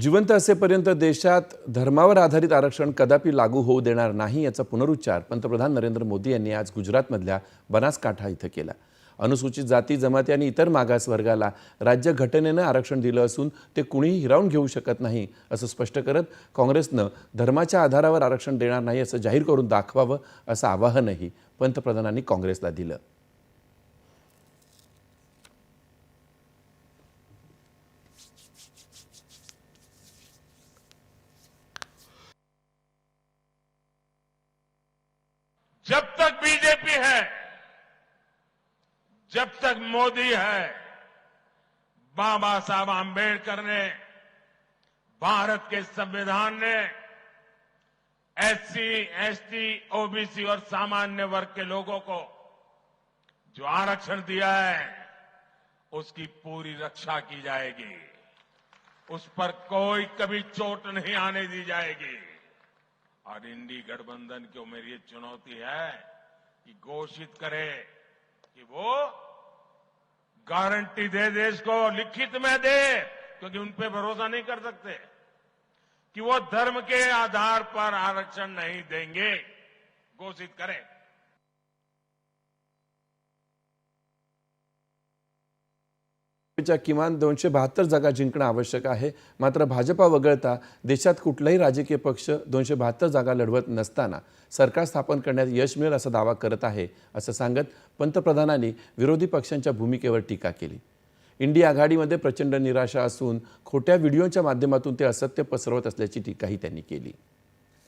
जिवंत असेपर्यंत देशात धर्मावर आधारित आरक्षण कदापि लागू होऊ देणार नाही याचा पुनरुच्चार पंतप्रधान नरेंद्र मोदी यांनी आज गुजरातमधल्या बनासकाठा इथं केला. अनुसूचित जाती जमाती आणि इतर मागास वर्गाला राज्य घटनेनं आरक्षण दिलं असून ते कुणीही हिरावून घेऊ शकत नाही असं स्पष्ट करत काँग्रेसनं धर्माच्या आधारावर आरक्षण देणार नाही असं जाहीर करून दाखवावं असं आवाहनही पंतप्रधानांनी काँग्रेसला दिलं. जब तक मोदी है बाबा साहब आम्बेडकर ने भारत के संविधान ने एससी, एसटी, ओबीसी और सामान्य वर्ग के लोगों को जो आरक्षण दिया है उसकी पूरी रक्षा की जाएगी। उस पर कोई कभी चोट नहीं आने दी जाएगी। और इंडी गठबंधन की मेरी ये चुनौती है कि घोषित करे कि वो गारंटी दे देश को लिखित में दे, क्योंकि उन पर भरोसा नहीं कर सकते कि वो धर्म के आधार पर आरक्षण नहीं देंगे। घोषित करें। च्या किमान दोनशे बहात्तर जागा जिंकणं आवश्यक आहे. मात्र भाजपा वगळता देशात कुठलाही राजकीय पक्ष दोनशे बहात्तर जागा लढवत नसताना सरकार स्थापन करण्यात यश मिळेल असा दावा करत आहे असं सांगत पंतप्रधानांनी विरोधी पक्षांच्या भूमिकेवर टीका केली. इंडिया आघाडीमध्ये प्रचंड निराशा असून खोट्या व्हिडिओच्या माध्यमातून ते असत्य पसरवत असल्याची टीकाही त्यांनी केली.